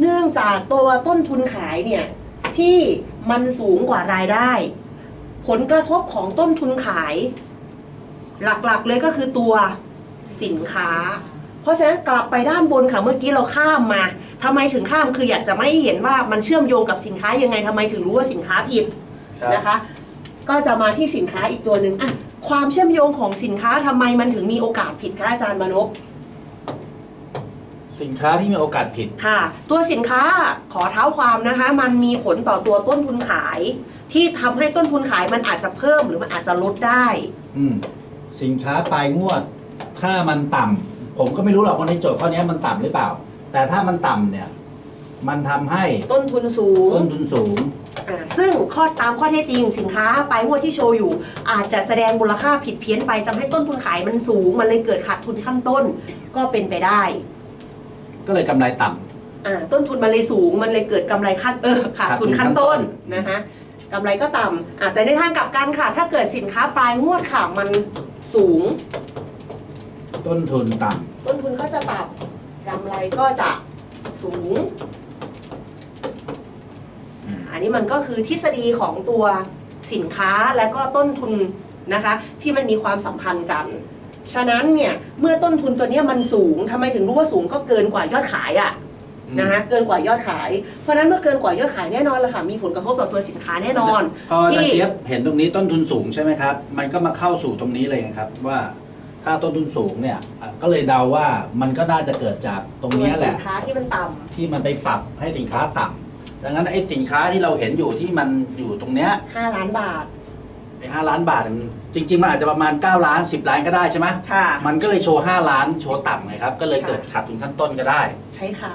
เนื่องจากตัวต้นทุนขายเนี่ยที่มันสูงกว่ารายได้ ผลกระทบของต้นทุนขาย หลักๆเลยก็คือตัวสินค้า เพราะฉะนั้นกลับไปด้านบนค่ะเมื่อกี้เราข้ามมาทำไมถึงข้ามคืออยากจะไม่เห็นว่ามันเชื่อมโยงกับสินค้ายังไงทำไมถึงรู้ว่าสินค้าผิดครับนะคะ ก็จะมาที่สินค้าอีกตัวหนึ่งอะความเชื่อมโยงของสินค้าทำไมมันถึงมีโอกาสผิดคะอาจารย์มานพ สินค้าที่มีโอกาสผิด ค่ะ ตัวสินค้าขอเท้าความนะคะ มันมีผลต่อตัวต้นทุนขาย ที่ทำให้ต้นทุนขายมันอาจจะเพิ่มหรือมันอาจจะลดได้ อืมสินค้าปลายงวด ถ้ามันต่ำผมก็ไม่รู้หรอกว่าในโจทย์ข้อนี้มันต่ำหรือเปล่า แต่ถ้ามันต่ำเนี่ย มันทำให้ต้นทุนสูงต้นทุนสูง อ่าซึ่งข้อตามข้อเท็จจริงสินค้าปลายงวดที่โชว์อยู่ อาจจะแสดงมูลค่าผิดเพี้ยนไปทำให้ต้นทุนขายมันสูง มันเลยเกิดขาดทุนขั้นต้นก็เป็นไปได้ ก็เลยกำไรต่ำ อ่าต้นทุนมันเลยสูงมันเลยเกิดกำไรขั้นเออขาดทุนขั้นต้นนะคะกำไรก็ต่ำอ่าแต่ในทางกลับกันค่ะ ถ้าเกิดสินค้าปลายงวดค่ะมันสูง ต้นทุนต่ต้นทุนก็จะต่ำกำไรก็จะสูงอ่าอันนี้มันก็คือทฤษฎีของตัวสินค้าและก็ต้นทุนนะคะ ที่มันมีความสัมพันธ์กัน ฉะนั้นเนี่ยเมื่อต้นทุนตัวเนี้ยมันสูงทำไมถึงรู้ว่าสูงก็เกินกว่ายอดขายอะ่ะำนะคะเกินกว่ายอดขาย เพราะฉะนั้นเมื่อเกินกว่ายอดขายแน่นอนละค่ะมีผลกระทบต่อตัวสินค้าแน่นอนพออาจารย์ที่เจี๊ยบเห็นตรงนี้ต้นทุนสูงใช่ไหมครับ มันก็มาเข้าสู่ตรงนี้เลยนะครับว่าถ้าต้นทุนสูงเนี่ยอะก็เลยเดาว่ามันก็น่าจะเกิดจากตรงตัวเนี้ยแหสิละนค้าที่มันต่ำที่มันไปปรับให้สินค้าต่ำดังนั้นไอ้สินค้าที่เราเห็นอยู่ที่มันอยู่ตรงเนี้ย5ล้านบาท ไอ้ห้าล้านบาทมันจริง ๆ มันอาจจะประมาณ 9 ล้าน 10 ล้านก็ได้ใช่ไหมค่ะ มันก็เลยโชว์ 5 ล้านโชว์ต่ำไงครับ ก็เลยเกิดขาดทุนขั้นต้นก็ได้ ใช่ค่ะ